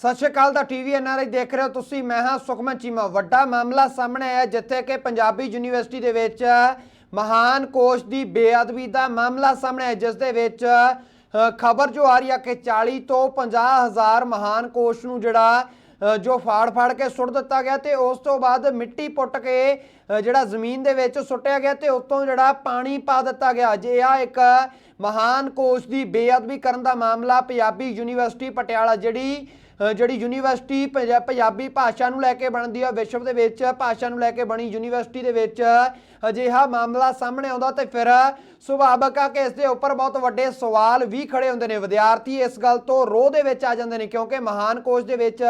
ਸਤਿ ਸ਼੍ਰੀ ਅਕਾਲ, ਦਾ TV NRI ਦੇਖ ਰਹੇ ਹੋ ਤੁਸੀਂ। ਮੈਂ ਹਾਂ ਸੁਖਮਨ ਚੀਮਾ। ਵੱਡਾ ਮਾਮਲਾ ਸਾਹਮਣੇ ਆਇਆ ਜਿੱਥੇ ਕਿ ਪੰਜਾਬੀ ਯੂਨੀਵਰਸਿਟੀ ਦੇ ਵਿੱਚ ਮਹਾਨ ਕੋਸ਼ ਦੀ ਬੇਅਦਬੀ ਦਾ ਮਾਮਲਾ ਸਾਹਮਣੇ ਆਇਆ, ਜਿਸ ਦੇ ਵਿੱਚ ਖਬਰ ਜੋ ਆ ਰਹੀ ਹੈ ਕਿ 40 ਤੋਂ 50 ਹਜ਼ਾਰ ਮਹਾਨ ਕੋਸ਼ ਨੂੰ ਜਿਹੜਾ ਜੋ ਫਾੜ ਫਾੜ ਕੇ ਸੁੱਟ ਦਿੱਤਾ ਗਿਆ ਤੇ ਉਸ ਤੋਂ ਬਾਅਦ ਮਿੱਟੀ ਪੁੱਟ ਕੇ ਜਿਹੜਾ ਜ਼ਮੀਨ ਦੇ ਵਿੱਚ ਸੁੱਟਿਆ ਗਿਆ ਤੇ ਉਤੋਂ ਜਿਹੜਾ ਪਾਣੀ ਪਾ ਦਿੱਤਾ ਗਿਆ। ਜੇ ਆ ਇੱਕ ਮਹਾਨ ਕੋਸ਼ ਦੀ ਬੇਅਦਬੀ ਕਰਨ ਦਾ ਮਾਮਲਾ ਪੰਜਾਬੀ ਯੂਨੀਵਰਸਿਟੀ ਪਟਿਆਲਾ, ਜਿਹੜੀ ਜਿਹੜੀ ਯੂਨੀਵਰਸਿਟੀ ਪੰਜਾਬੀ ਭਾਸ਼ਾ ਨੂੰ ਲੈ ਕੇ ਬਣਦੀ ਆ, ਵਿਸ਼ਵ ਦੇ ਵਿੱਚ ਭਾਸ਼ਾ ਨੂੰ ਲੈ ਕੇ ਬਣੀ ਯੂਨੀਵਰਸਿਟੀ ਦੇ ਵਿੱਚ ਅਜਿਹਾ ਮਾਮਲਾ ਸਾਹਮਣੇ ਆਉਂਦਾ ਤੇ ਫਿਰ ਸੁਭਾਵਕ ਆ ਕਿ ਇਸ ਦੇ ਉੱਪਰ ਬਹੁਤ ਵੱਡੇ ਸਵਾਲ ਵੀ ਖੜੇ ਹੁੰਦੇ ਨੇ। ਵਿਦਿਆਰਥੀ ਇਸ ਗੱਲ ਤੋਂ ਰੋਹ ਦੇ ਵਿੱਚ ਆ ਜਾਂਦੇ ਨੇ ਕਿਉਂਕਿ ਮਹਾਨ ਕੋਸ਼ ਦੇ ਵਿੱਚ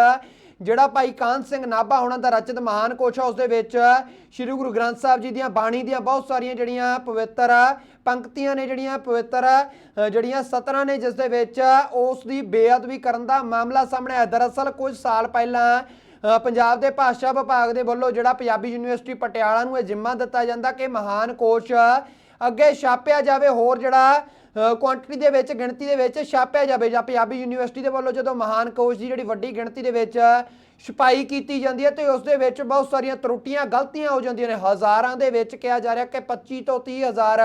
ਜਿਹੜਾ ਭਾਈ ਕਾਨ ਸਿੰਘ ਨਾਭਾ ਉਹਨਾਂ ਦਾ ਰਚਿਤ ਮਹਾਨ ਕੋਸ਼ ਆ, ਉਸ ਦੇ ਵਿੱਚ ਸ੍ਰੀ ਗੁਰੂ ਗ੍ਰੰਥ ਸਾਹਿਬ ਜੀ ਦੀਆਂ ਬਾਣੀ ਦੀਆਂ ਬਹੁਤ ਸਾਰੀਆਂ ਜਿਹੜੀਆਂ ਪਵਿੱਤਰ ਪੰਕਤੀਆਂ ਨੇ ਜਿਹੜੀਆਂ ਪਵਿੱਤਰ ਜਿਹੜੀਆਂ ਸਤਰਾਂ ਨੇ ਜਿਸ ਦੇ ਵਿੱਚ ਉਸ ਦੀ ਬੇਅਦਬੀ ਕਰਨ ਦਾ ਮਾਮਲਾ ਸਾਹਮਣੇ ਆਇਆ। ਦਰਅਸਲ ਕੁਝ ਸਾਲ ਪਹਿਲਾਂ ਪੰਜਾਬ ਦੇ ਭਾਸ਼ਾ ਵਿਭਾਗ ਦੇ ਵੱਲੋਂ ਜਿਹੜਾ ਪੰਜਾਬੀ ਯੂਨੀਵਰਸਿਟੀ ਪਟਿਆਲਾ ਨੂੰ ਇਹ ਜ਼ਿੰਮਾ ਦਿੱਤਾ ਜਾਂਦਾ ਕਿ ਮਹਾਨ ਕੋਸ਼ ਅੱਗੇ ਛਾਪਿਆ ਜਾਵੇ, ਹੋਰ ਜਿਹੜਾ ਕੁਆਂਟੀਟੀ ਦੇ ਵਿੱਚ, ਗਿਣਤੀ ਦੇ ਵਿੱਚ ਛਾਪਿਆ ਜਾਵੇ, ਜਾਂ ਪੰਜਾਬੀ ਯੂਨੀਵਰਸਿਟੀ ਦੇ ਵੱਲੋਂ ਜਦੋਂ ਮਹਾਨ ਕੋਸ਼ ਦੀ ਜਿਹੜੀ ਵੱਡੀ ਗਿਣਤੀ ਦੇ ਵਿੱਚ ਛਪਾਈ ਕੀਤੀ ਜਾਂਦੀ ਹੈ, ਤੇ ਉਸ ਦੇ ਵਿੱਚ ਬਹੁਤ ਸਾਰੀਆਂ ਤਰੁੱਟੀਆਂ, ਗਲਤੀਆਂ ਹੋ ਜਾਂਦੀਆਂ ਨੇ। ਹਜ਼ਾਰਾਂ ਦੇ ਵਿੱਚ ਕਿਹਾ ਜਾ ਰਿਹਾ ਕਿ 25 ਤੋਂ 30 ਹਜ਼ਾਰ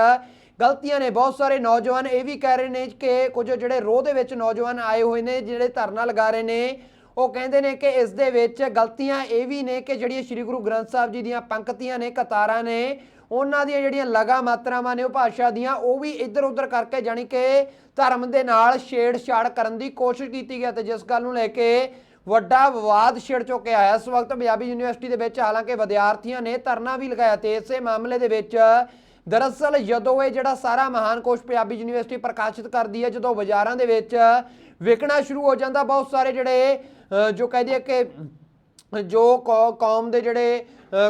ਗਲਤੀਆਂ ਨੇ। ਬਹੁਤ ਸਾਰੇ ਨੌਜਵਾਨ ਇਹ ਵੀ ਕਹਿ ਰਹੇ ਨੇ ਕਿ ਕੁਝ ਜਿਹੜੇ ਰੋਹ ਦੇ ਵਿੱਚ ਨੌਜਵਾਨ ਆਏ ਹੋਏ ਨੇ, ਜਿਹੜੇ ਧਰਨਾ ਲਗਾ ਰਹੇ ਨੇ, ਉਹ ਕਹਿੰਦੇ ਨੇ ਕਿ ਇਸ ਦੇ ਵਿੱਚ ਗਲਤੀਆਂ ਇਹ ਵੀ ਨੇ ਕਿ ਜਿਹੜੀਆਂ ਸ੍ਰੀ ਗੁਰੂ ਗ੍ਰੰਥ ਸਾਹਿਬ ਜੀ ਦੀਆਂ ਪੰਕਤੀਆਂ ਨੇ, ਕਤਾਰਾਂ ਨੇ ਉਹਨਾਂ ਦੀਆਂ ਜਿਹੜੀਆਂ ਲਗਾ ਮਾਤਰਾਵਾਂ ਨੇ ਉਹ ਭਾਸ਼ਾ ਦੀਆਂ, ਉਹ ਵੀ ਇੱਧਰ ਉੱਧਰ ਕਰਕੇ ਜਾਣੀ ਕਿ ਧਰਮ ਦੇ ਨਾਲ ਛੇੜਛਾੜ ਕਰਨ ਦੀ ਕੋਸ਼ਿਸ਼ ਕੀਤੀ ਗਈ ਤੇ ਜਿਸ ਗੱਲ ਨੂੰ ਲੈ ਕੇ ਵੱਡਾ ਵਿਵਾਦ ਛਿੜ ਚੁੱਕਿਆ ਹੈ। ਇਸ ਵਕਤ ਪੰਜਾਬੀ ਯੂਨੀਵਰਸਿਟੀ ਦੇ ਵਿੱਚ ਹਾਲਾਂਕਿ ਵਿਦਿਆਰਥੀਆਂ ਨੇ ਧਰਨਾ ਵੀ ਲਗਾਇਆ ਤੇ ਇਸੇ ਮਾਮਲੇ ਦੇ ਵਿੱਚ ਦਰਅਸਲ ਜਦੋਂ ਇਹ ਜਿਹੜਾ ਸਾਰਾ ਮਹਾਨ ਕੋਸ਼ ਪੰਜਾਬੀ ਯੂਨੀਵਰਸਿਟੀ ਪ੍ਰਕਾਸ਼ਿਤ ਕਰਦੀ ਹੈ, ਜਦੋਂ ਬਾਜ਼ਾਰਾਂ ਦੇ ਵਿੱਚ ਵਿਕਣਾ ਸ਼ੁਰੂ ਹੋ ਜਾਂਦਾ, ਬਹੁਤ ਸਾਰੇ ਜਿਹੜੇ ਜੋ ਕਹਦੇ ਆ ਕਿ ਜੋ ਕੌ- ਕੌਮ ਦੇ ਜਿਹੜੇ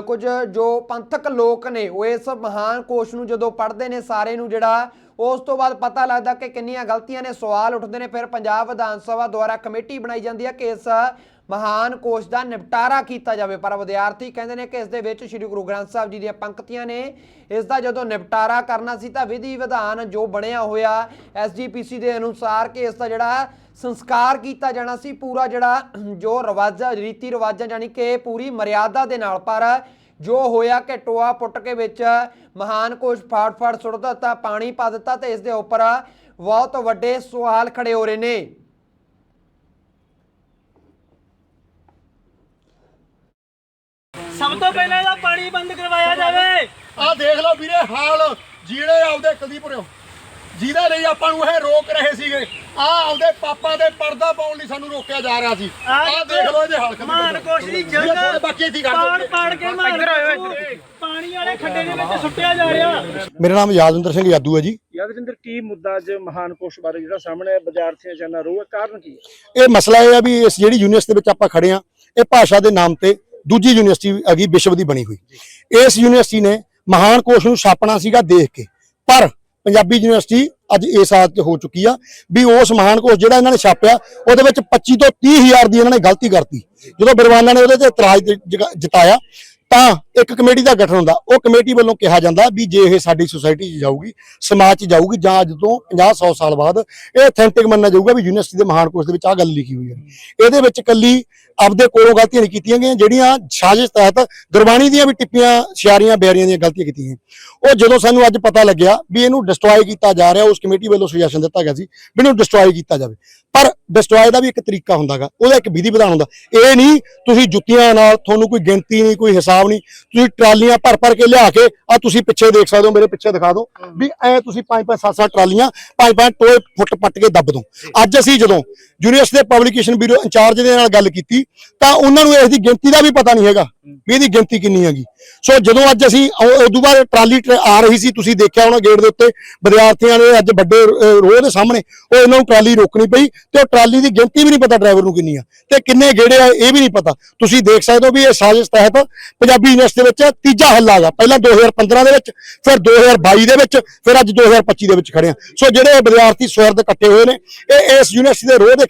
ਕੁਝ ਜੋ ਪੰਥਕ ਲੋਕ ਨੇ, ਉਹ ਇਸ ਮਹਾਨ ਕੋਸ਼ ਨੂੰ ਜਦੋਂ ਪੜ੍ਹਦੇ ਨੇ ਸਾਰੇ ਨੂੰ ਜਿਹੜਾ, ਉਸ ਤੋਂ ਬਾਅਦ ਪਤਾ ਲੱਗਦਾ ਕਿ ਕਿੰਨੀਆਂ ਗਲਤੀਆਂ ਨੇ, ਸਵਾਲ ਉੱਠਦੇ ਨੇ, ਫਿਰ ਪੰਜਾਬ ਵਿਧਾਨ ਸਭਾ ਦੁਆਰਾ ਕਮੇਟੀ ਬਣਾਈ ਜਾਂਦੀ ਹੈ ਕਿ ਇਸ ਮਹਾਨ ਕੋਸ਼ ਦਾ ਨਿਪਟਾਰਾ ਕੀਤਾ ਜਾਵੇ। ਪਰ ਵਿਦਿਆਰਥੀ ਕਹਿੰਦੇ ਨੇ ਕਿ ਇਸ ਦੇ ਵਿੱਚ ਸ੍ਰੀ ਗੁਰੂ ਗ੍ਰੰਥ ਸਾਹਿਬ ਜੀ ਦੀਆਂ ਪੰਕਤੀਆਂ ਨੇ। ਇਸ ਦਾ ਜਦੋਂ ਨਿਪਟਾਰਾ ਕਰਨਾ ਸੀ ਤਾਂ ਵਿਧੀ ਵਿਧਾਨ ਜੋ ਬਣਿਆ ਹੋਇਆ ਐਸਜੀਪੀਸੀ ਦੇ ਅਨੁਸਾਰ ਕਿ ਇਸ ਦਾ ਜਿਹੜਾ ਸੰਸਕਾਰ ਕੀਤਾ ਜਾਣਾ ਸੀ, ਪੂਰਾ ਜਿਹੜਾ ਜੋ ਰਿਵਾਜਾਂ, ਰੀਤੀ ਰਿਵਾਜਾਂ ਜਾਨੀ ਕਿ ਪੂਰੀ ਮਰਿਆਦਾ ਦੇ ਨਾਲ। ਪਰ ਜੋ ਹੋਇਆ ਕਿ ਟੋਆ ਪੁੱਟ ਕੇ ਵਿੱਚ ਮਹਾਨ ਕੋਸ਼ ਫਾੜ ਫਾੜ ਸੁੱਟ ਦਿੱਤਾ, ਪਾਣੀ ਪਾ ਦਿੱਤਾ ਤੇ ਇਸ ਦੇ ਉੱਪਰ ਬਹੁਤ ਵੱਡੇ ਸਵਾਲ ਖੜੇ ਹੋ ਰਹੇ ਨੇ। ਸਭ ਤੋਂ ਪਹਿਲਾਂ ਇਹਦਾ ਪਾਣੀ ਬੰਦ ਕਰਵਾਇਆ ਜਾਵੇ। ਆ ਦੇਖ ਲਓ ਵੀਰੇ ਹਾਲ ਜਿਹੜੇ ਆਪਦੇ ਕਦੀਪੁਰਿਓ ਜਿਹਦੇ ਲਈ ਆਪਾਂ ਨੂੰ ਇਹ ਰੋਕ ਰਹੇ ਸੀਗੇ ਆ ਆਪਦੇ ਪਾਪਾ ਦੇ ਪਰਦਾ ਪਾਉਣ ਲਈ ਸਾਨੂੰ ਰੋਕਿਆ ਜਾ ਰਿਹਾ ਸੀ। ਆ ਦੇਖ ਲਓ ਇਹਦੇ ਹਾਲ ਮਾਨ ਕੋਸ਼ ਦੀ ਜੰਗ ਬਾਕੀ ਇੱਥੇ ਕਰ ਪਾੜ ਦਿਓ। ਪਾੜ ਕੇ ਮਾਨ ਪਾਣੀ ਵਾਲੇ ਖੱਡੇ ਦੇ ਵਿੱਚ ਸੁੱਟਿਆ ਜਾ ਰਿਹਾ। ਮੇਰਾ ਨਾਮ ਯਾਦਵਿੰਦਰ ਸਿੰਘ ਯਾਦੂ ਹੈ ਜੀ। ਯਾਦਵਿੰਦਰ ਕੀ ਮੁੱਦਾ ਅੱਜ ਮਹਾਨ ਕੋਸ਼ ਬਾਰੇ ਜਿਹੜਾ ਸਾਹਮਣੇ ਆਇਆ, ਵਿਦਿਆਰਥੀਆਂ ਇੰਨਾ ਰੋਹ ਹੈ ਕਾਰਨ ਕੀ ਹੈ? ਇਹ ਮਸਲਾ ਇਹ ਹੈ ਵੀ ਇਸ ਜਿਹੜੀ ਯੂਨੀਵਰਸਿਟੀ ਦੇ ਵਿੱਚ ਆਪਾਂ ਖੜੇ ਆ ਇਹ ਭਾਸ਼ਾ ਦੇ ਨਾਮ ਤੇ ਦੂਜੀ ਯੂਨੀਵਰਸਿਟੀ ਹੈਗੀ ਵਿਸ਼ਵ ਦੀ ਬਣੀ ਹੋਈ। ਇਸ ਯੂਨੀਵਰਸਿਟੀ ਨੇ ਮਹਾਨ ਕੋਸ਼ ਨੂੰ ਛਾਪਣਾ ਸੀਗਾ ਦੇਖ ਕੇ। ਪਰ ਪੰਜਾਬੀ ਯੂਨੀਵਰਸਿਟੀ ਅੱਜ ਇਸ ਹਾਲਤ 'ਚ ਹੋ ਚੁੱਕੀ ਆ ਵੀ ਉਸ ਮਹਾਨ ਕੋਸ਼ ਜਿਹੜਾ ਇਹਨਾਂ ਨੇ ਛਾਪਿਆ, ਉਹਦੇ ਵਿੱਚ 25 ਤੋਂ 30 ਹਜ਼ਾਰ ਦੀ ਇਹਨਾਂ ਨੇ ਗਲਤੀ ਕਰਤੀ। ਜਦੋਂ ਬਿਰਵਾਨਾ ਨੇ ਉਹਦੇ ਤੇ ਇਤਰਾਜ਼ ਜਤਾਇਆ ਤਾਂ ਇੱਕ ਕਮੇਟੀ ਦਾ ਗਠਨ ਹੁੰਦਾ, ਉਹ ਕਮੇਟੀ ਵੱਲੋਂ ਕਿਹਾ ਜਾਂਦਾ ਵੀ ਜੇ ਇਹ ਸਾਡੀ ਸੁਸਾਇਟੀ 'ਚ ਜਾਊਗੀ, ਸਮਾਜ 'ਚ ਜਾਊਗੀ, ਜਾਂ ਅੱਜ ਤੋਂ 50 100 ਸਾਲ ਬਾਅਦ ਇਹ ਅਥੈਂਟਿਕ ਮੰਨਿਆ ਜਾਊਗਾ ਵੀ ਯੂਨੀਵਰਸਿਟੀ ਦੇ ਮਹਾਨ ਕੋਸ਼ ਦੇ ਵਿੱਚ ਆਹ ਗੱਲ ਲਿਖੀ ਹੋਈ ਹੈ। ਇਹਦੇ ਵਿੱਚ ਕੱਲੀ ਆਪਦੇ ਕੋਲੋਂ ਗਲਤੀਆਂ ਨਹੀਂ ਕੀਤੀਆਂ ਗਈਆਂ, ਜਿਹੜੀਆਂ ਸਾਜ਼ਿਸ਼ ਤਹਿਤ ਗੁਰਬਾਣੀ ਦੀਆਂ ਵੀ ਟਿੱਪੀਆਂ, ਸ਼ਿਆਰੀਆਂ ਬਿਆਰੀਆਂ ਦੀਆਂ ਗਲਤੀਆਂ ਕੀਤੀਆਂ ਉਹ ਜਦੋਂ ਸਾਨੂੰ ਅੱਜ ਪਤਾ ਲੱਗਿਆ ਵੀ ਇਹਨੂੰ ਡਿਸਟਰੋਏ ਕੀਤਾ ਜਾ ਰਿਹਾ, ਉਸ ਕਮੇਟੀ ਵੱਲੋਂ ਸੁਜੈਸ਼ਨ ਦਿੱਤਾ ਗਿਆ ਸੀ ਵੀ ਇਹਨੂੰ ਡਿਸਟਰੋਏ ਕੀਤਾ ਜਾਵੇ। ਪਰ ਡਿਸਟਰੋਏ ਦਾ ਵੀ ਇੱਕ ਤਰੀਕਾ ਹੁੰਦਾਗਾ ਉਹਦਾ ਇੱਕ ਵਿਧੀ ਵਿਧਾਨ ਹੁੰਦਾ। ਇਹ ਨਹੀਂ ਤੁਸੀਂ ਜੁੱਤੀਆਂ ਨਾਲ ਤੁਹਾਨੂੰ ਕੋਈ ਗਿਣਤੀ ਨਹੀਂ ਕੋਈ ਹਿਸਾਬ ਨਹੀਂ ਤੁਸੀਂ ਟਰਾਲੀਆਂ ਭਰ ਭਰ ਕੇ ਲਿਆ ਕੇ ਆ ਤੁਸੀਂ ਪਿੱਛੇ ਦੇਖ ਸਕਦੇ ਹੋ ਮੇਰੇ ਪਿੱਛੇ ਦਿਖਾ ਦਿਓ ਵੀ ਐ ਤੁਸੀਂ ਪੰਜ ਪੰਜ ਸੱਤ ਸੱਤ ਟਰਾਲੀਆਂ ਪੰਜ ਪੰਜ ਟੋਏ ਫੁੱਟ ਪੱਟ ਕੇ ਦੱਬ ਦੋ ਅੱਜ ਅਸੀਂ ਜਦੋਂ ਯੂਨੀਵਰਸਿਟੀ ਦੇ ਪਬਲੀਕੇਸ਼ਨ ਬਿਊਰੋ ਇੰਚਾਰਜ ਦੇ ਨਾਲ ਗੱਲ ਕੀਤੀ ਤਾਂ ਉਹਨਾਂ ਨੂੰ ਇਸ ਦੀ ਗਿਣਤੀ ਦਾ ਵੀ ਪਤਾ ਨਹੀਂ ਹੈਗਾ ਵੀ ਇਹਦੀ ਗਿਣਤੀ ਕਿੰਨੀ ਹੈਗੀ। ਸੋ ਜਦੋਂ ਅੱਜ ਅਸੀਂ ਉਦੋਂ ਬਾਅਦ ਟਰਾਲੀ ਟਰ- ਆ ਰਹੀ ਸੀ ਤੁਸੀਂ ਦੇਖਿਆ ਉਹਨਾਂ ਗੇਟ ਦੇ ਉੱਤੇ ਵਿਦਿਆਰਥੀਆਂ ਨੇ ਅੱਜ ਵੱਡੇ ਅਹ, ਰੋਹ ਦੇ ਸਾਹਮਣੇ ਉਹ ਇਹਨਾਂ ਨੂੰ ਟਰਾਲੀ ਰੋਕਣੀ ਪਈ ਤੇ ਉਹ ਟਰਾਲੀ ਦੀ ਗਿਣਤੀ ਵੀ ਨਹੀਂ ਪਤਾ ਡਰਾਈਵਰ ਨੂੰ ਕਿੰਨੀ ਆ। ਤੇ ਕਿੰਨੇ ਗੇੜੇ ਆ, ਇਹ ਵੀ ਨਹੀਂ ਪਤਾ। ਤੁਸੀਂ ਦੇਖ ਸਕਦੇ ਹੋ ਵੀ ਇਹ ਸਾਜ਼ਿਸ਼ ਤਹਿਤ ਪੰਜਾਬੀ ਯੂਨੀਵਰਸਿਟੀ ਦੇ ਵਿੱਚ ਤੀਜਾ ਹੱਲਾ ਗਾ ਪਹਿਲਾਂ 2015 ਦੇ ਵਿੱਚ, ਫਿਰ 2022 ਦੇ ਵਿੱਚ, ਫਿਰ ਅੱਜ 2025 ਦੇ ਵਿੱਚ ਖੜੇ ਆ। ਸੋ ਜਿਹੜੇ ਵਿਦਿਆਰਥੀ ਸਵਰਦ ਕੱਟੇ ਹੋਏ ਨੇ, ਇਹ ਇਸ ਯੂਨੀਵਰਸਿਟੀ ਦੇ ਰੋਹ ਦੇ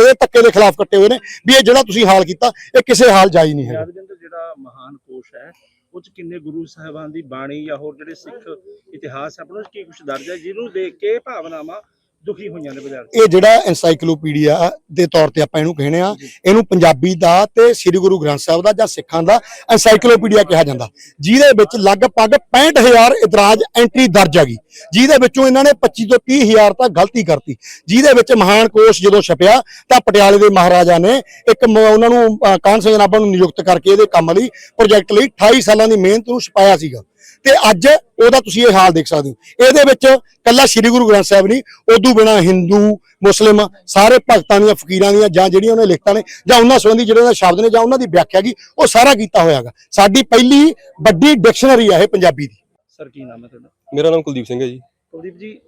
ਇਹ ਧੱਕੇ ਦੇ ਖਿਲਾਫ ਕੱਟੇ ਹੋਏ ਨੇ ਵੀ ਇਹ ਜਿਹੜਾ ਤੁਸੀਂ ਹਾਲ ਕੀਤਾ, ਇਹ ਕਿਸੇ ਹਾਲ ਜਾਇਜ਼ ਨਹੀਂ ਹੈ ਜਿਹੜਾ ਮਹਾਨ ਕੋਸ਼ ਹੈ, ਉਹ ਚ ਕਿੰਨੇ ਗੁਰੂ ਸਾਹਿਬਾਨ ਦੀ ਬਾਣੀ ਜਾਂ ਹੋਰ ਜਿਹੜੇ ਸਿੱਖ ਇਤਿਹਾਸ ਆਪਣਾ ਕੀ ਕੁਝ ਦਰਜ ਹੈ ਜਿਹਨੂੰ ਦੇਖ ਕੇ ਭਾਵਨਾਵਾਂ ਦੁਖੀ ਹੋਈਆਂ ਨੇ ਵਿਦਿਆਰਥੀ ਇਹ ਜਿਹੜਾ ਐਨਸਾਈਕਲੋਪੀਡੀਆ ਦੇ ਤੌਰ ਤੇ ਆਪਾਂ ਇਹਨੂੰ ਕਹਿੰਦੇ ਆ ਇਹਨੂੰ ਪੰਜਾਬੀ ਦਾ ਤੇ ਸ੍ਰੀ ਗੁਰੂ ਗ੍ਰੰਥ ਸਾਹਿਬ ਦਾ ਜਾਂ ਸਿੱਖਾਂ ਦਾ ਐਨਸਾਈਕਲੋਪੀਡੀਆ ਕਿਹਾ ਜਾਂਦਾ। ਜਿਹਦੇ ਵਿੱਚ ਲਗਭਗ 65000 ਇਤਰਾਜ਼ ਐਂਟਰੀ ਦਰਜ ਹੈਗੀ ਜਿਹਦੇ ਵਿੱਚੋਂ ਇਹਨਾਂ ਨੇ 25 ਤੋਂ 30000 ਤੱਕ ਗਲਤੀ ਕਰਤੀ। ਜਿਹਦੇ ਵਿੱਚ ਮਹਾਨ ਕੋਸ਼ ਜਦੋਂ ਛਪਿਆ ਤਾਂ ਪਟਿਆਲੇ ਦੇ ਮਹਾਰਾਜਾ ਨੇ ਇੱਕ ਉਹਨਾਂ ਨੂੰ ਸਿੰਘ ਨਾਭਾ ਨੂੰ ਨਿਯੁਕਤ ਕਰਕੇ ਇਹਦੇ ਕੰਮ ਲਈ ਪ੍ਰੋਜੈਕਟ ਲਈ 28 ਸਾਲਾਂ ਦੀ ਮਿਹਨਤ ਨੂੰ ਛਪਾਇਆ ਸੀਗਾ। ਤੇ ਅੱਜ ਉਹਦਾ ਤੁਸੀਂ ਇਹ ਹਾਲ ਦੇਖ ਸਕਦੇ ਹੋ। ਇਹਦੇ ਵਿੱਚ ਕੱਲਾ ਸ੍ਰੀ ਗੁਰੂ ਗ੍ਰੰਥ ਸਾਹਿਬ ਨਹੀਂ ਉਦੋਂ ਬਿਨਾ ਹਿੰਦੂ ਮੁਸਲਿਮ ਸਾਰੇ ਭਗਤਾਂ ਦੀਆਂ ਫਕੀਰਾਂ ਦੀਆਂ ਜਾਂ ਜਿਹੜੀਆਂ ਉਹਨੇ ਲਿਖਤਾਂ ਨੇ ਜਾਂ ਉਹਨਾਂ ਸੰਬੰਧੀ ਜਿਹੜੇ ਉਹਦੇ ਸ਼ਬਦ ਨੇ ਜਾਂ ਉਹਨਾਂ ਦੀ ਵਿਆਖਿਆ ਕੀ ਉਹ ਸਾਰਾ ਕੀਤਾ ਹੋਇਆਗਾ ਸਾਡੀ ਪਹਿਲੀ ਵੱਡੀ ਡਿਕਸ਼ਨਰੀ ਆ ਇਹ ਪੰਜਾਬੀ ਦੀ। ਸਰ ਕੀ ਨਾਮ ਹੈ ਤੁਹਾਡਾ? ਮੇਰਾ ਨਾਮ ਕੁਲਦੀਪ ਸਿੰਘ ਹੈ ਜੀ। ਕੁਲਦੀਪ ਜੀ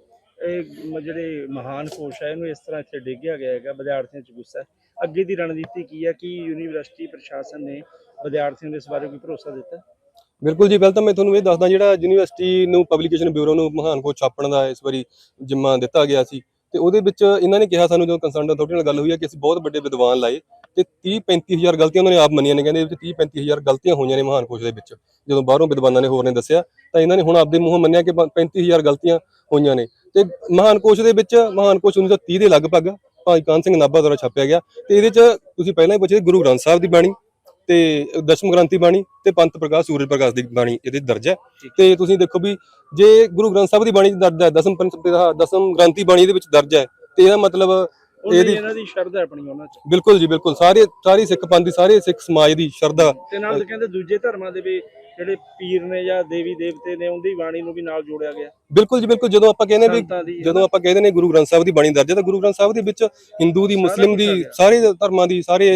ਇਹ ਜਿਹੜੇ ਮਹਾਨ ਕੋਸ਼ ਹੈ ਇਹਨੂੰ ਇਸ ਤਰ੍ਹਾਂ ਇੱਥੇ ਡੇਗਿਆ ਗਿਆ ਹੈਗਾ ਵਿਦਿਆਰਥੀਆਂ 'ਚ ਗੁੱਸਾ ਅੱਗੇ ਦੀ ਰਣਨੀਤੀ ਕੀ ਹੈ? ਕਿ ਯੂਨੀਵਰਸਿਟੀ ਪ੍ਰਸ਼ਾਸਨ ਨੇ ਵਿਦਿਆਰਥੀਆਂ ਦੇ ਇਸ ਬਾਰੇ ਕੋਈ ਭਰੋਸਾ ਦਿੱਤਾ? ਬਿਲਕੁਲ ਜੀ, ਪਹਿਲਾਂ ਤਾਂ ਮੈਂ ਤੁਹਾਨੂੰ ਇਹ ਦੱਸਦਾ, ਜਿਹੜਾ ਯੂਨੀਵਰਸਿਟੀ ਨੂੰ ਪਬਲੀਕੇਸ਼ਨ ਬਿਊਰੋ ਨੂੰ ਮਹਾਨ ਕੋਚ ਛਾਪਣ ਦਾ ਇਸ ਵਾਰੀ ਜਿੰਮਾ ਦਿੱਤਾ ਗਿਆ ਸੀ ਤੇ ਉਹਦੇ ਵਿੱਚ ਇਹਨਾਂ ਨੇ ਕਿਹਾ ਸਾਨੂੰ, ਜਦੋਂ ਕੰਸਰਨ ਅਥਾਰਟੀ ਨਾਲ ਗੱਲ ਹੋਈ ਹੈ ਕਿ ਅਸੀਂ ਬਹੁਤ ਵੱਡੇ ਵਿਦਵਾਨ ਲਾਏ ਤੇ 30 35000 ਗਲਤੀਆਂ ਉਹਨਾਂ ਨੇ ਆਪ ਮੰਨੀਆਂ ਨੇ, ਕਹਿੰਦੇ ਇਹ 30 35000 ਗਲਤੀਆਂ ਹੋਈਆਂ ਨੇ ਮਹਾਨ ਕੋਚ ਦੇ ਵਿੱਚ। ਜਦੋਂ ਬਾਹਰੋਂ ਵਿਦਵਾਨਾਂ ਨੇ ਹੋਰ ਨੇ ਦੱਸਿਆ, ਤਾਂ ਇਹਨਾਂ ਨੇ ਹੁਣ ਆਪਦੇ ਮੂੰਹੋਂ ਮੰਨਿਆ ਕਿ 35000 ਗਲਤੀਆਂ ਹੋਈਆਂ ਨੇ। ਤੇ ਮਹਾਨ ਕੋਸ਼ ਦੇ ਵਿੱਚ, ਮਹਾਨ ਕੋਚ 1930 ਦੇ ਲਗਭਗ ਭਾਈ ਕਾਨ ਸਿੰਘ ਨਾਭਾ ਦੁਆਰਾ ਛਾਪਿਆ ਗਿਆ ਤੇ ਇਹਦੇ ਚ ਤੁਸੀਂ ਪਹਿਲਾਂ ਹੀ ਪੁੱਛੇ ਗੁਰੂ ਗ੍ਰੰਥ ਸਾਹਿਬ ਦੀ ਬਾਣੀ ਤੇ ਦਸ਼ਮ ਗ੍ਰੰਥੀ ਬਾਣੀ ਤੇ ਪੰਥ ਪ੍ਰਕਾਸ਼ ਸੂਰਜ ਪ੍ਰਕਾਸ਼ ਦੀ ਬਾਣੀ ਇਹਦੇ ਦਰਜ ਹੈ। ਤੇ ਤੁਸੀਂ ਦੇਖੋ ਵੀ ਜੇ ਗੁਰੂ ਗ੍ਰੰਥ ਸਾਹਿਬ ਦੀ ਬਾਣੀ ਦਰਜ ਹੈ ਦਸਮ ਪੰਥ ਦਸਮ ਗ੍ਰੰਥੀ ਬਾਣੀ ਦੇ ਵਿੱਚ ਦਰਜ ਹੈ ਤੇ ਇਹਦਾ ਮਤਲਬ ਇਹਦੀ- ਇਹਨਾਂ ਦੀ ਸ਼ਰਧਾ ਆਪਣੀ ਉਹਨਾਂ 'ਚ। ਬਿਲਕੁਲ ਜੀ ਬਿਲਕੁਲ। ਸਾਰੇ ਸਾਰੀ ਸਿੱਖ ਪੰਥ ਦੀ ਸਾਰੇ ਸਿੱਖ ਸਮਾਜ ਦੀ ਸ਼ਰਧਾ। ਤੇ ਨਾਲ ਕਹਿੰਦੇ ਦੂਜੇ ਧਰਮਾਂ ਦੇ ਵੀ ਜਿਹੜੇ ਪੀਰ ਨੇ ਜਾਂ ਦੇਵੀ ਦੇਵਤੇ ਨੇ ਉਹਦੀ ਬਾਣੀ ਨੂੰ ਵੀ ਨਾਲ ਜੋੜਿਆ ਗਿਆ। ਬਿਲਕੁਲ ਜੀ ਬਿਲਕੁਲ। ਜਦੋਂ ਆਪਾਂ ਕਹਿੰਦੇ ਵੀ ਜਦੋਂ ਆਪਾਂ ਕਹਿੰਦੇ ਨੇ ਗੁਰੂ ਗ੍ਰੰਥ ਸਾਹਿਬ ਦੀ ਬਾਣੀ ਦਰਜ ਹੈ ਤਾਂ ਗੁਰੂ ਗ੍ਰੰਥ ਸਾਹਿਬ ਦੇ ਵਿੱਚ ਹਿੰਦੂ ਦੀ ਮੁਸਲਿਮ ਦੀ ਸਾਰੇ ਧਰਮਾਂ ਦੀ ਸਾਰੇ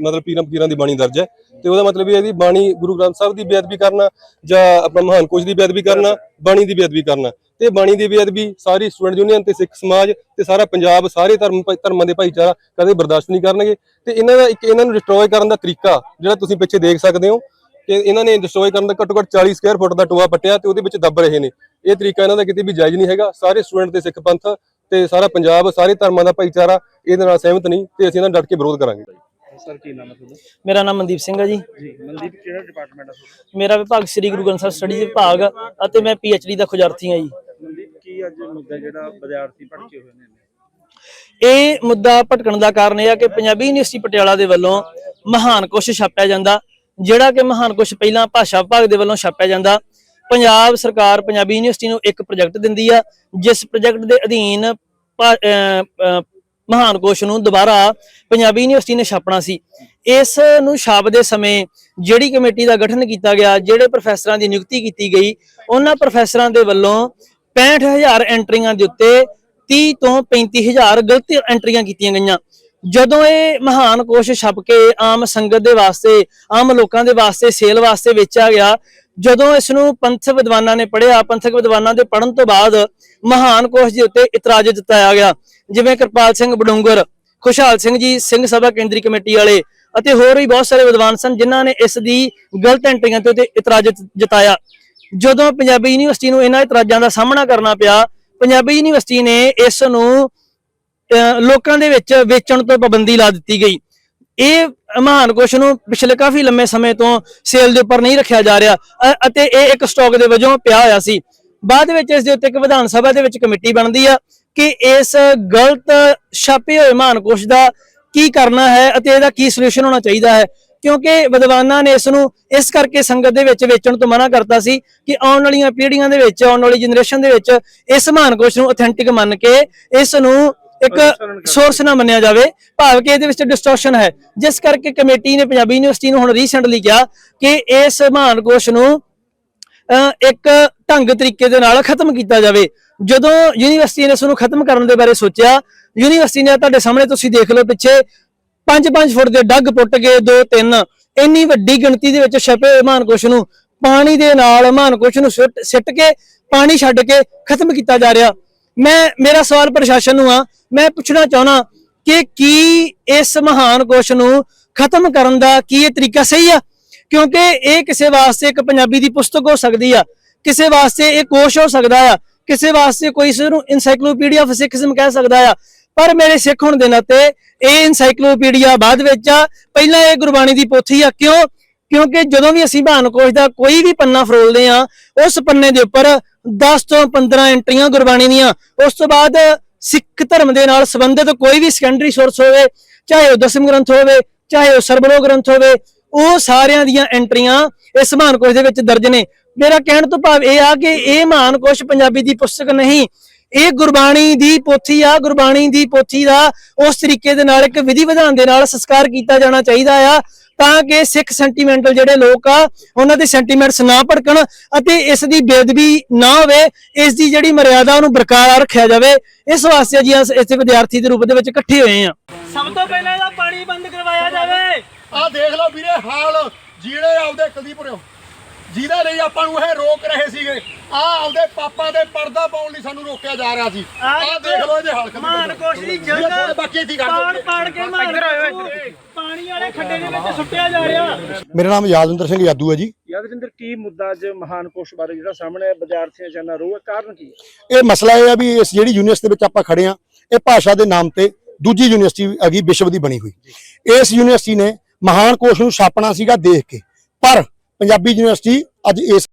ਮਤਲਬ ਪੀਰਾਂ ਫਕੀਰਾਂ ਦੀ ਬਾਣੀ ਦਰਜ ਹੈ। ਤੇ ਉਹਦਾ ਮਤਲਬ ਇਹ ਹੈ ਵੀ ਬਾਣੀ ਗੁਰੂ ਗ੍ਰੰਥ ਸਾਹਿਬ ਦੀ ਬੇਅਦਬੀ ਕਰਨਾ ਜਾਂ ਆਪਣਾ ਮਹਾਨ ਕੋਸ਼ ਦੀ ਬੇਅਦਬੀ ਕਰਨਾ, ਬਾਣੀ ਦੀ ਬੇਅਦਬੀ ਕਰਨਾ। ਤੇ ਬਾਣੀ ਦੀ ਬੇਅਦਬੀ ਸਾਰੀ ਸਟੂਡੈਂਟ ਯੂਨੀਅਨ ਤੇ ਸਿੱਖ ਸਮਾਜ ਤੇ ਸਾਰਾ ਪੰਜਾਬ, ਸਾਰੇ ਧਰਮ ਧਰਮਾਂ ਦੇ ਭਾਈਚਾਰਾ ਕਦੇ ਬਰਦਾਸ਼ਤ ਨਹੀਂ ਕਰਨਗੇ। ਤੇ ਇਹਨਾਂ ਦਾ ਇੱਕ ਇਹਨਾਂ ਨੂੰ ਡਿਸਟਰੋਏ ਕਰਨ ਦਾ ਤਰੀਕਾ ਜਿਹੜਾ ਤੁਸੀਂ ਪਿੱਛੇ ਦੇਖ ਸਕਦੇ ਹੋ ਕਿ ਇਹਨਾਂ ਨੇ ਡਿਸਟਰੋਏ ਕਰਨ ਦਾ ਘੱਟੋ ਘੱਟ 40 ਸਕੁਅਰ ਫੁੱਟ ਦਾ ਟੋਆ ਪੱਟਿਆ ਤੇ ਉਹਦੇ ਵਿੱਚ ਦੱਬ ਰਹੇ ਨੇ। ਇਹ ਤਰੀਕਾ ਇਹਨਾਂ ਦਾ ਕਿਤੇ ਵੀ ਜਾਇਜ਼ ਨਹੀਂ ਹੈਗਾ। ਸਾਰੇ ਸਟੂਡੈਂਟ ਤੇ ਸਿੱਖ ਪੰਥ ਤੇ ਸਾਰਾ ਪੰਜਾਬ, ਸਾਰੇ ਧਰਮਾਂ ਦਾ ਭਾਈਚਾਰਾ ਇਹਦੇ ਨਾਲ ਸਹਿਮਤ ਨਹੀਂ ਤੇ ਅਸੀਂ ਇਹਨਾਂ ਦਾ ਡਟ ਕੇ ਵਿਰੋਧ ਕਰਾਂਗੇ। ਸਰ ਕੀ ਨਾਮ ਹੈ ਤੁਹਾਡਾ? ਮੇਰਾ ਨਾਮ ਮਨਦੀਪ ਸਿੰਘ ਹੈ ਜੀ। ਜੀ ਮਨਦੀਪ ਕਿਹੜਾ ਡਿਪਾਰਟਮੈਂਟ ਹੈ ਤੁਹਾਡਾ? ਮੇਰਾ ਵਿਭਾਗ ਸ੍ਰੀ ਗੁਰੂ ਗ੍ਰੰਥ ਸਾਹਿਬ ਸਟੱਡੀਜ਼ ਵਿਭਾਗ ਅਤੇ ਮੈਂ ਪੀਐਚਡੀ ਦਾ ਖੁਜਾਰਥੀ ਹਾਂ ਜੀ। ਮਨਦੀਪ ਕੀ ਅੱਜ ਮੁੱਦਾ ਜਿਹੜਾ ਵਿਦਿਆਰਥੀ ਭੜਕੇ ਹੋਏ ਨੇ ਇਹ ਮੁੱਦਾ ਭਟਕਣ ਦਾ ਕਾਰਨ ਇਹ ਆ ਕਿ ਪੰਜਾਬੀ ਯੂਨੀਵਰਸਿਟੀ ਪਟਿਆਲਾ ਦੇ ਵੱਲੋਂ ਮਹਾਨ ਕੁਸ਼ ਛਾਪਿਆ ਜਾਂਦਾ ਜਿਹੜਾ ਕਿ ਮਹਾਨ ਕੁਸ਼ ਪਹਿਲਾਂ ਭਾਸ਼ਾ ਵਿਭਾਗ ਦੇ ਵੱਲੋਂ ਛਾਪਿਆ ਜਾਂਦਾ। ਪੰਜਾਬ ਸਰਕਾਰ ਪੰਜਾਬੀ ਯੂਨੀਵਰਸਿਟੀ ਨੂੰ ਇੱਕ ਪ੍ਰੋਜੈਕਟ ਦਿੰਦੀ ਆ ਜਿਸ ਪ੍ਰੋਜੈਕਟ ਦੇ ਅਧੀਨ ਮਹਾਨ ਕੋਸ਼ ਨੂੰ ਦੁਬਾਰਾ ਪੰਜਾਬੀ ਯੂਨੀਵਰਸਿਟੀ ਨੇ ਛਾਪਣਾ ਸੀ। ਇਸ ਨੂੰ ਛਾਪਦੇ ਸਮੇਂ ਜਿਹੜੀ ਕਮੇਟੀ ਦਾ ਗਠਨ ਕੀਤਾ ਗਿਆ, ਜਿਹੜੇ ਪ੍ਰੋਫੈਸਰਾਂ ਦੀ ਨਿਯੁਕਤੀ ਕੀਤੀ ਗਈ, ਉਹਨਾਂ ਪ੍ਰੋਫੈਸਰਾਂ ਦੇ ਵੱਲੋਂ 65000 ਐਂਟਰੀਆਂ ਦੇ ਉੱਤੇ 30 ਤੋਂ 35000 ਗਲਤ ਐਂਟਰੀਆਂ ਕੀਤੀਆਂ ਗਈਆਂ। ਜਦੋਂ ਇਹ ਮਹਾਨ ਕੋਸ਼ ਛਪ ਕੇ ਆਮ ਸੰਗਤ ਦੇ ਵਾਸਤੇ, ਆਮ ਲੋਕਾਂ ਦੇ ਵਾਸਤੇ, ਸੇਲ ਵਾਸਤੇ ਵੇਚਿਆ ਗਿਆ, ਜਦੋਂ ਇਸ ਨੂੰ ਪੰਥਕ ਵਿਦਵਾਨਾਂ ਨੇ ਪੜ੍ਹਿਆ, ਪੰਥਕ ਵਿਦਵਾਨਾਂ ਦੇ ਪੜ੍ਹਨ ਤੋਂ ਬਾਅਦ ਮਹਾਨ ਕੋਸ਼ ਦੇ ਉੱਤੇ ਇਤਰਾਜ਼ ਜਤਾਇਆ ਗਿਆ। ਜਿਵੇਂ ਕਿਰਪਾਲ ਸਿੰਘ ਬਡੂੰਗਰ ਖੁਸ਼ਹਾਲ ਸਿੰਘ ਜੀ ਸਿੰਘ ਸਭਾ ਕੇਂਦਰੀ ਕਮੇਟੀ ਵਾਲੇ ਅਤੇ ਹੋਰ ਵੀ ਬਹੁਤ ਸਾਰੇ ਵਿਦਵਾਨ ਸਨ ਜਿਨ੍ਹਾਂ ਨੇ ਇਸ ਦੀ ਗਲਤ ਐਂਟਰੀਆਂ ਤੇ ਇਤਰਾਜ਼ ਜਤਾਇਆ। ਜਦੋਂ ਪੰਜਾਬੀ ਯੂਨੀਵਰਸਿਟੀ ਨੂੰ ਇਹਨਾਂ ਇਤਰਾਜ਼ਾਂ ਦਾ ਸਾਹਮਣਾ ਕਰਨਾ ਪਿਆ ਪੰਜਾਬੀ ਯੂਨੀਵਰਸਿਟੀ ਨੇ ਇਸ ਨੂੰ ਅਹ, ਲੋਕਾਂ ਦੇ ਵਿੱਚ ਵੇਚਣ ਤੋਂ ਪਾਬੰਦੀ ਲਾ ਦਿੱਤੀ ਗਈ। ਇਹ ਮਹਾਨ ਕੁਸ਼ ਨੂੰ ਪਿਛਲੇ ਕਾਫੀ ਲੰਮੇ ਸਮੇਂ ਤੋਂ ਸੇਲ ਦੇ ਉੱਪਰ ਨਹੀਂ ਰੱਖਿਆ ਜਾ ਰਿਹਾ ਅਤੇ ਇਹ ਇੱਕ ਸਟਾਕ ਦੇ ਵਜੋਂ ਪਿਆ ਹੋਇਆ ਸੀ। ਬਾਅਦ ਵਿੱਚ ਇਸ ਦੇ ਉੱਤੇ ਇੱਕ ਵਿਧਾਨ ਸਭਾ ਦੇ ਵਿੱਚ ਕਮੇਟੀ ਬਣਦੀ ਆ ਕਿ ਇਸ ਗਲਤ ਛਾਪੇ ਹੋਏ ਮਹਾਨ ਕੋਸ਼ ਦਾ ਕੀ ਕਰਨਾ ਹੈ ਅਤੇ ਇਹਦਾ ਕੀ ਸੋਲੂਸ਼ਨ ਹੋਣਾ ਚਾਹੀਦਾ ਹੈ ਕਿਉਂਕਿ ਵਿਦਵਾਨਾਂ ਨੇ ਇਸ ਨੂੰ ਇਸ ਕਰਕੇ ਸੰਗਤ ਦੇ ਵਿੱਚ ਵੇਚਣ ਤੋਂ ਮਨਾ ਕਰਤਾ ਸੀ ਕਿ ਆਉਣ ਵਾਲੀਆਂ ਪੀੜ੍ਹੀਆਂ ਦੇ ਵਿੱਚ ਆਉਣ ਵਾਲੀ ਜਨਰੇਸ਼ਨ ਦੇ ਵਿੱਚ ਇਸ ਮਹਾਨ ਕੋਸ਼ ਨੂੰ ਅਥੈਂਟਿਕ ਮੰਨ ਕੇ ਇਸ ਨੂੰ ਇੱਕ। ਸੋਰਸ ਨਾ ਮੰਨਿਆ ਜਾਵੇ ਭਾਵ ਕਿ ਇਹਦੇ ਵਿੱਚ ਡਿਸਟੋਰਸ਼ਨ ਹੈ ਜਿਸ ਕਰਕੇ ਕਮੇਟੀ ਨੇ ਪੰਜਾਬੀ ਯੂਨੀਵਰਸਿਟੀ ਨੂੰ ਹੁਣ ਰੀਸੈਂਟਲੀ ਕਿਹਾ ਕਿ ਇਸ ਮਹਾਨ ਕੋਸ਼ ਨੂੰ ਇੱਕ ਢੰਗ ਤਰੀਕੇ ਦੇ ਨਾਲ ਖਤਮ ਕੀਤਾ ਜਾਵੇ। ਜਦੋਂ ਯੂਨੀਵਰਸਿਟੀ ਨੇ ਇਸ ਨੂੰ ਖਤਮ ਕਰਨ ਦੇ ਬਾਰੇ ਸੋਚਿਆ, ਯੂਨੀਵਰਸਿਟੀ ਨੇ ਤੁਹਾਡੇ ਸਾਹਮਣੇ ਤੁਸੀਂ ਦੇਖ ਲਓ ਪਿੱਛੇ 5-5 ਫੁੱਟ ਦੇ ਡੱਗ ਪੁੱਟ ਗਏ ਦੋ ਤਿੰਨ ਇੰਨੀ ਵੱਡੀ ਗਿਣਤੀ ਦੇ ਵਿੱਚ ਛਪੇ ਮਹਾਨ ਕੋਸ਼ ਨੂੰ, ਪਾਣੀ ਦੇ ਨਾਲ ਮਹਾਨ ਕੋਸ਼ ਨੂੰ ਸੁੱਟ- ਸਿੱਟ ਕੇ, ਪਾਣੀ ਛੱਡ ਕੇ ਖਤਮ ਕੀਤਾ ਜਾ ਰਿਹਾ। ਮੈਂ, ਮੇਰਾ ਸਵਾਲ ਪ੍ਰਸ਼ਾਸਨ ਨੂੰ ਆ, ਮੈਂ ਪੁੱਛਣਾ ਚਾਹਣਾ ਕਿ ਕੀ ਇਸ ਮਹਾਨ ਕੋਸ਼ ਨੂੰ ਖਤਮ ਕਰਨ ਦਾ ਕੀ ਇਹ ਤਰੀਕਾ ਸਹੀ ਆ? ਕਿਉਂਕਿ ਇਹ ਕਿਸੇ ਵਾਸਤੇ ਇੱਕ ਪੰਜਾਬੀ ਦੀ ਪੁਸਤਕ ਹੋ ਸਕਦੀ ਆ, ਕਿਸੇ ਵਾਸਤੇ ਇਹ ਕੋਸ਼ ਹੋ ਸਕਦਾ ਆ, ਕਿਸੇ ਵਾਸਤੇ ਕੋਈ ਇਸ ਨੂੰ ਇਨਸਾਈਕਲੋਪੀਡੀਆ ਆਫ ਸਿੱਖੀਜ਼ਮ ਕਹਿ ਸਕਦਾ ਆ। ਪਰ ਮੇਰੇ ਸਿੱਖ ਹੋਣ ਦੇ ਨਾਤੇ ਇਹ ਇਨਸਾਈਕਲੋਪੀਡੀਆ ਬਾਅਦ ਵਿੱਚ ਆ, ਪਹਿਲਾਂ ਇਹ ਗੁਰਬਾਣੀ ਦੀ ਪੋਥੀ ਆ, ਕਿਉਂ? ਕਿਉਂਕਿ ਜਦੋਂ ਵੀ ਅਸੀਂ ਮਹਾਨ ਕੋਸ਼ ਦਾ ਕੋਈ ਵੀ ਪੰਨਾ ਫਰੋਲਦੇ ਆ, ਉਸ ਪੰਨੇ ਦੇ ਉੱਪਰ 10 ਤੋਂ 15 ਐਂਟਰੀਆਂ ਗੁਰਬਾਣੀ ਦੀਆਂ, ਉਸ ਤੋਂ ਬਾਅਦ ਸਿੱਖ ਧਰਮ ਦੇ ਨਾਲ ਸੰਬੰਧਿਤ ਕੋਈ ਵੀ ਸੈਕੰਡਰੀ ਸੋਰਸ ਹੋਵੇ, ਚਾਹੇ ਉਹ ਦਸਮ ਗ੍ਰੰਥ ਹੋਵੇ, ਚਾਹੇ ਉਹ ਸਰਬਲੋ ਗ੍ਰੰਥ ਹੋਵੇ ਉਹ ਸਾਰਿਆਂ ਦੀਆਂ ਐਂਟਰੀਆਂ ਇਸ ਮਹਾਨਕੋਸ਼ ਦੇ ਵਿੱਚ ਦਰਜ ਨੇ। ਮੇਰਾ ਕਹਿਣ ਤੋਂ ਭਾਵ ਇਹ ਆ ਕਿ ਇਹ ਮਹਾਨਕੋਸ਼ ਪੰਜਾਬੀ ਦੀ ਪੁਸਤਕ ਨਹੀਂ, ਇਹ ਗੁਰਬਾਣੀ ਦੀ ਪੋਥੀ ਆ, ਗੁਰਬਾਣੀ ਦੀ ਪੋਥੀ ਦਾ ਉਸ ਤਰੀਕੇ ਦੇ ਨਾਲ ਇੱਕ ਵਿਧੀ ਵਿਧਾਨ ਦੇ ਨਾਲ ਸੰਸਕਾਰ ਕੀਤਾ ਜਾਣਾ ਚਾਹੀਦਾ ਆ, ਤਾਂ ਕਿ ਸਿੱਖ ਸੈਂਟੀਮੈਂਟਲ ਜਿਹੜੇ ਲੋਕ ਆ, ਉਹਨਾਂ ਦੇ ਸੈਂਟੀਮੈਂਟਸ ਨਾ ਭੜਕਣ ਅਤੇ ਇਸ ਦੀ ਬੇਅਦਬੀ ਨਾ ਹੋਵੇ, ਇਸ ਦੀ ਜਿਹੜੀ ਮਰਿਆਦਾ ਉਹਨੂੰ ਬਰਕਰਾਰ ਰੱਖਿਆ ਜਾਵੇ। ਇਸ ਵਾਸਤੇ ਜੀ ਅਸੀਂ ਇੱਥੇ ਵਿਦਿਆਰਥੀ ਦੇ ਰੂਪ ਦੇ ਵਿੱਚ ਇਕੱਠੇ ਹੋਏ ਆ ਸਭ ਤੋਂ ਪਹਿਲਾਂ ਇਹਦਾ ਪਾਣੀ ਬੰਦ ਕਰਵਾਇਆ ਜਾਵੇ। ਆ ਦੇਖ ਲਓ ਵੀਰੇ ਹਾਲ ਜਿਹੜੇ ਆਪਦੇ ਕੁਲਦੀਪੁਰਿਓ ਜਿਹਦੇ ਲਈ ਆਪਾਂ ਨੂੰ ਇਹ ਰੋਕ ਰਹੇ ਸੀਗੇ ਆ ਆਪਦੇ ਪਾਪਾ ਦੇ ਪਰਦਾ ਪਾਉਣ ਲਈ ਸਾਨੂੰ ਰੋਕਿਆ ਜਾ ਰਿਹਾ ਸੀ। ਆ ਦੇਖ ਲਓ ਇਹਦੇ ਹਾਲ ਮਹਾਨਕੋਸ਼ ਦੀ ਜੰਗ ਬਾਕੀ ਇੱਥੇ ਪਾੜ ਪਾੜ ਕੇ ਮਹਾਨਕੋਸ਼ ਪਾਣੀ ਵਾਲੇ ਖੱਡੇ ਦੇ ਵਿੱਚ ਸੁੱਟਿਆ ਜਾ ਰਿਹਾ। ਮੇਰਾ ਨਾਮ ਯਾਦਵਿੰਦਰ ਸਿੰਘ ਯਾਦੂ ਹੈ ਜੀ। ਯਾਦਵਿੰਦਰ ਕੀ ਮੁੱਦਾ ਅੱਜ ਮਹਾਨ ਕੋਸ਼ ਬਾਰੇ ਜਿਹੜਾ ਸਾਹਮਣੇ ਆਇਆ ਵਿਦਿਆਰਥੀਆਂ ਇੰਨਾ ਰੋਹ ਹੈ ਕਾਰਨ ਕੀ ਹੈ? ਇਹ ਮਸਲਾ ਇਹ ਹੈ ਵੀ ਇਸ ਜਿਹੜੀ ਯੂਨੀਵਰਸਿਟੀ ਦੇ ਵਿੱਚ ਆਪਾਂ ਖੜੇ ਆ ਇਹ ਭਾਸ਼ਾ ਦੇ ਨਾਮ ਤੇ ਦੂਜੀ ਯੂਨੀਵਰਸਿਟੀ ਹੈਗੀ ਵਿਸ਼ਵ ਦੀ ਬਣੀ ਹੋਈ। ਇਸ ਯੂਨੀਵਰਸਿਟੀ ਨੇ ਮਹਾਨ ਕੋਸ਼ ਨੂੰ ਛਾਪਣਾ ਸੀਗਾ ਦੇਖ ਕੇ। ਪਰ ਪੰਜਾਬੀ ਯੂਨੀਵਰਸਿਟੀ ਅੱਜ ਇਸ